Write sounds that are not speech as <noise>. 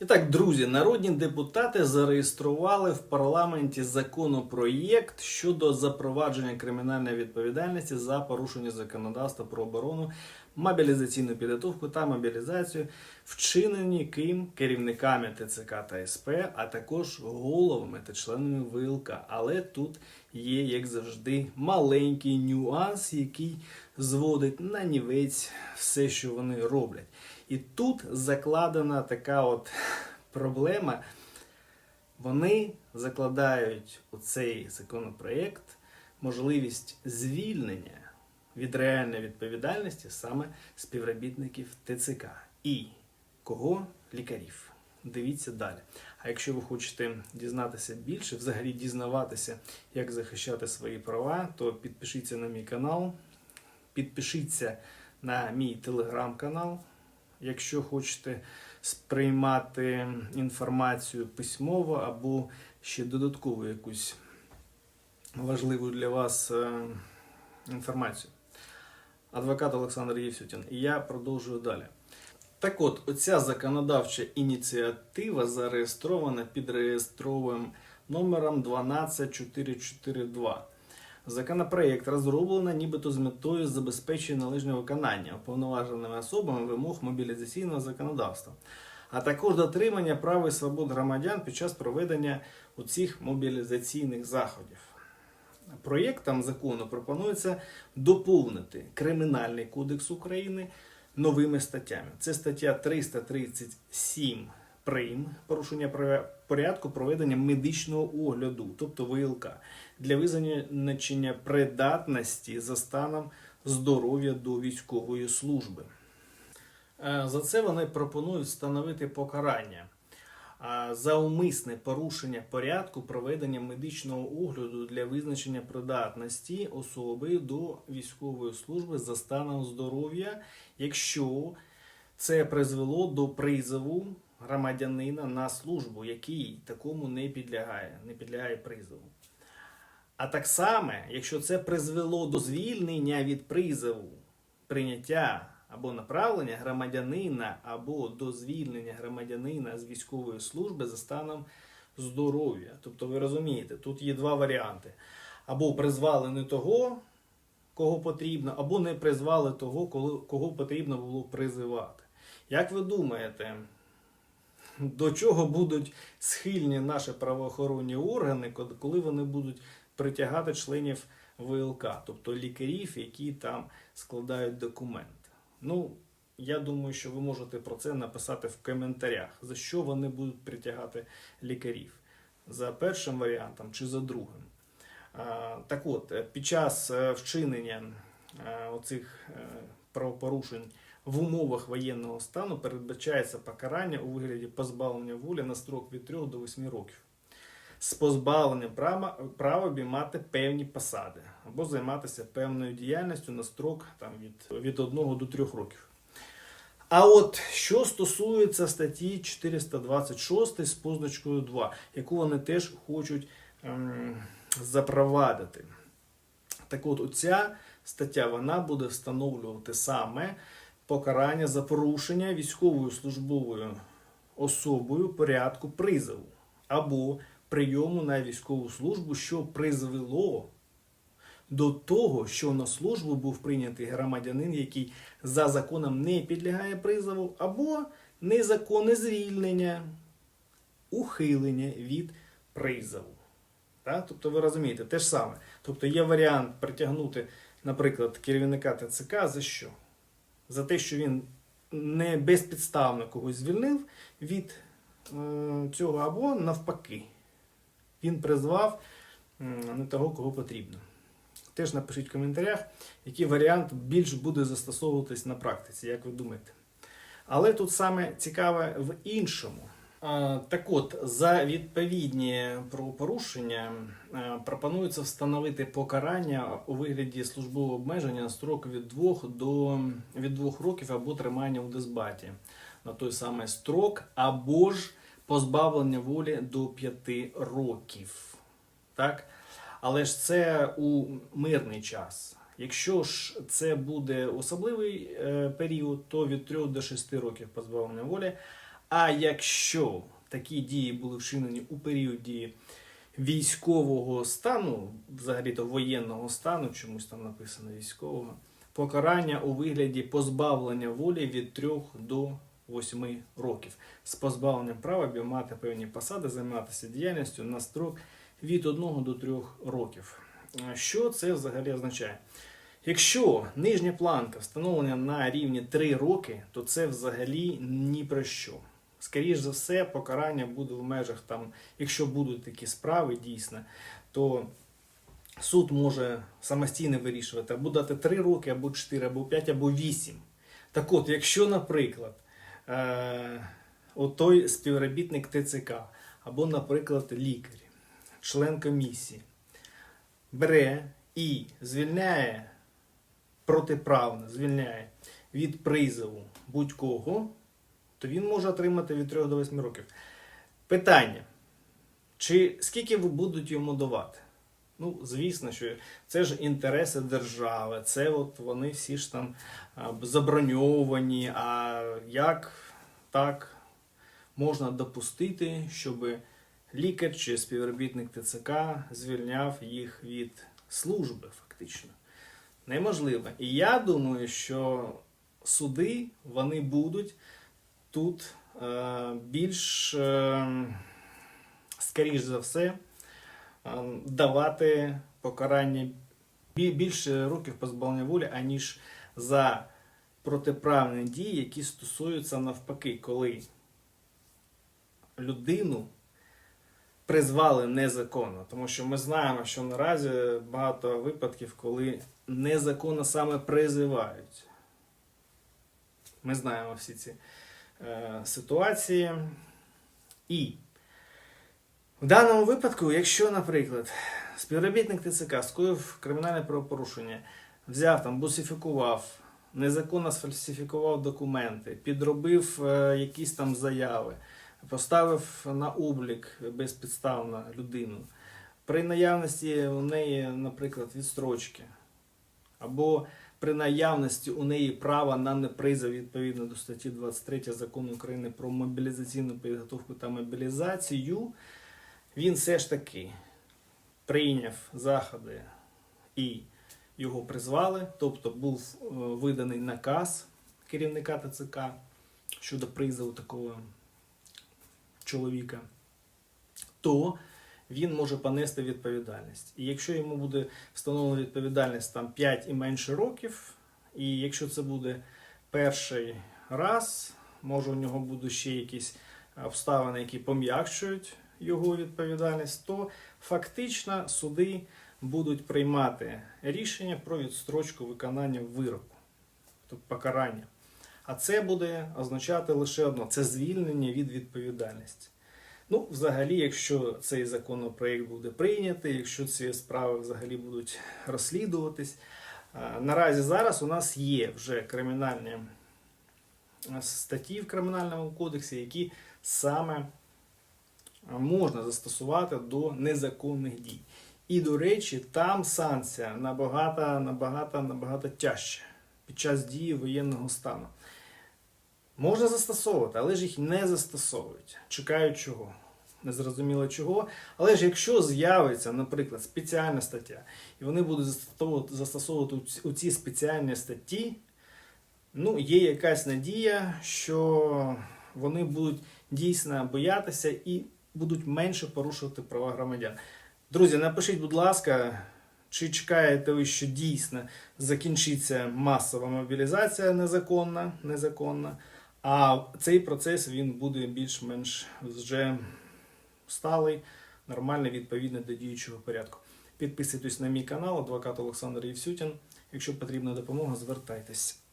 І так, друзі, народні депутати зареєстрували в парламенті законопроєкт щодо запровадження кримінальної відповідальності за порушення законодавства про оборону, мобілізаційну підготовку та мобілізацію, вчинені ким керівниками ТЦК та СП, а також головами та членами ВЛК. Але тут є, як завжди, маленький нюанс, який зводить на нівець все, що вони роблять. І тут закладена така от <laughs> проблема. Вони закладають у цей законопроєкт можливість звільнення від реальної відповідальності саме співробітників ТЦК. І кого? Лікарів. Дивіться далі. А якщо ви хочете дізнатися більше, взагалі дізнаватися, як захищати свої права, то підпишіться на мій канал, підпишіться на мій телеграм-канал. Якщо хочете сприймати інформацію письмово або ще додаткову якусь важливу для вас е, інформацію. Адвокат Олександр Євсютін. І я продовжую далі. Так от, оця законодавча ініціатива зареєстрована під реєстровим номером 12442. Законопроєкт розроблено нібито з метою забезпечення належного виконання уповноваженими особами вимог мобілізаційного законодавства, а також дотримання прав і свобод громадян під час проведення у цих мобілізаційних заходів. Проєктом закону пропонується доповнити Кримінальний кодекс України новими статтями. Це стаття 337 прим. порушення порядку проведення медичного огляду, тобто ВЛК, для визначення придатності за станом здоров'я до військової служби. Е, За це вони пропонують встановити покарання за умисне порушення порядку проведення медичного огляду для визначення придатності особи до військової служби за станом здоров'я, якщо це призвело до призову громадянина на службу, який такому не підлягає, не підлягає призову. А так само, якщо це призвело до звільнення від призову, прийняття або направлення громадянина, або до звільнення громадянина з військової служби за станом здоров'я. Тобто, ви розумієте, тут є два варіанти: або призвали не того, кого потрібно, або не призвали того, кого потрібно було призивати. Як ви думаєте, до чого будуть схильні наші правоохоронні органи, коли вони будуть притягати членів ВЛК, тобто лікарів, які там складають документ? Ну, я думаю, що ви можете про це написати в коментарях, за що вони будуть притягати лікарів. За першим варіантом чи за другим. Так от, під час е, вчинення е, оцих е, правопорушень в умовах воєнного стану передбачається покарання у вигляді позбавлення волі на строк від 3 до 8 років. З позбавленням права, права обіймати певні посади або займатися певною діяльністю на строк там, від, від 1 до 3 років. А от що стосується статті 426 з позначкою 2, яку вони теж хочуть ем, запровадити. Так от, оця стаття вона буде встановлювати саме покарання за порушення військовою службовою особою порядку призову або прийому на військову службу, що призвело до того, що на службу був прийнятий громадянин, який за законом не підлягає призову, або незаконне звільнення, ухилення від призову. Так? Тобто ви розумієте, те ж саме. Тобто є варіант притягнути, наприклад, керівника ТЦК за що? За те, що він не безпідставно когось звільнив від е, цього, або навпаки. Він призвав не того, кого потрібно. Теж напишіть в коментарях, який варіант більш буде застосовуватись на практиці, як ви думаєте. Але тут саме цікаве в іншому. Так от, за відповідні правопорушення е, пропонується встановити покарання у вигляді службового обмеження строк від 2 до від 2 років або тримання у дисбаті на той самий строк, або ж позбавлення волі до 5 років. Так? Але ж це у мирний час. Якщо ж це буде особливий е, період, то від 3 до 6 років позбавлення волі. А якщо такі дії були вчинені у період дії військового стану, взагалі-то воєнного стану, чомусь там написано військового, покарання у вигляді позбавлення волі від 3 до 8 років з позбавленням права обіймати певні посади, займатися діяльністю на строк від 1 до 3 років. Що це взагалі означає? Якщо нижня планка встановлена на рівні 3 роки, то це взагалі ні про що. Скоріше за все, покарання буде в межах там, якщо будуть такі справи дійсно, то суд може самостійно вирішувати або дати 3 роки, або 4, або 5, або 8. Так от, якщо, наприклад, е, отой співробітник ТЦК, або, наприклад, лікар, член комісії, бере і звільняє протиправно, звільняє від призову будь-кого, то він може отримати від 3 до 8 років. Питання: чи скільки ви будуть йому давати? Ну, звісно, що це ж інтереси держави, це от вони всі ж там заброньовані. А як так можна допустити, щоб лікар чи співробітник ТЦК звільняв їх від служби, фактично? Неможливо. І я думаю, що суди вони будуть тут е, більш, е, скоріш за все, е, давати покарання більше років позбавлення волі, аніж за протиправні дії, які стосуються навпаки, коли людину призвали незаконно. Тому що ми знаємо, що наразі багато випадків, коли незаконно саме призивають. Ми знаємо всі ці ситуації. І в даному випадку, якщо, наприклад, співробітник ТЦК скоїв кримінальне правопорушення, взяв там, бусифікував, незаконно сфальсифікував документи, підробив е, якісь там заяви, поставив на облік безпідставно людину. При наявності у неї, наприклад, відстрочки, або при наявності у неї права на непризов відповідно до статті 23 закону України про мобілізаційну підготовку та мобілізацію, він все ж таки прийняв заходи і його призвали, тобто був е, виданий наказ керівника ТЦК щодо призову такого чоловіка, то він може понести відповідальність. І якщо йому буде встановлена відповідальність там 5 і менше років, і якщо це буде перший раз, може у нього будуть ще якісь обставини, які пом'якшують його відповідальність, то фактично суди будуть приймати рішення про відстрочку виконання вироку, тобто покарання. А це буде означати лише одно: це звільнення від відповідальності. Ну, взагалі, якщо цей законопроект буде прийнятий, якщо ці справи взагалі будуть розслідуватись, наразі зараз у нас є вже кримінальні статті в Кримінальному кодексі, які саме можна застосувати до незаконних дій. І, до речі, там санкція набагато, набагато, набагато тяжча під час дії воєнного стану. Можна застосовувати, але ж їх не застосовують. Чекають чого. Незрозуміло чого. Але ж якщо з'явиться, наприклад, спеціальна стаття, і вони будуть застосовувати, застосовувати у ці- спеціальні статті, ну, є якась надія, що вони будуть дійсно боятися і будуть менше порушувати права громадян. Друзі, напишіть, будь ласка, чи чекаєте ви, що дійсно закінчиться масова мобілізація незаконна, незаконна, а цей процес він буде більш-менш вже сталий, нормальний, відповідний до діючого порядку. Підписуйтесь на мій канал, адвокат Олександр Євсютін. Якщо потрібна допомога, звертайтесь.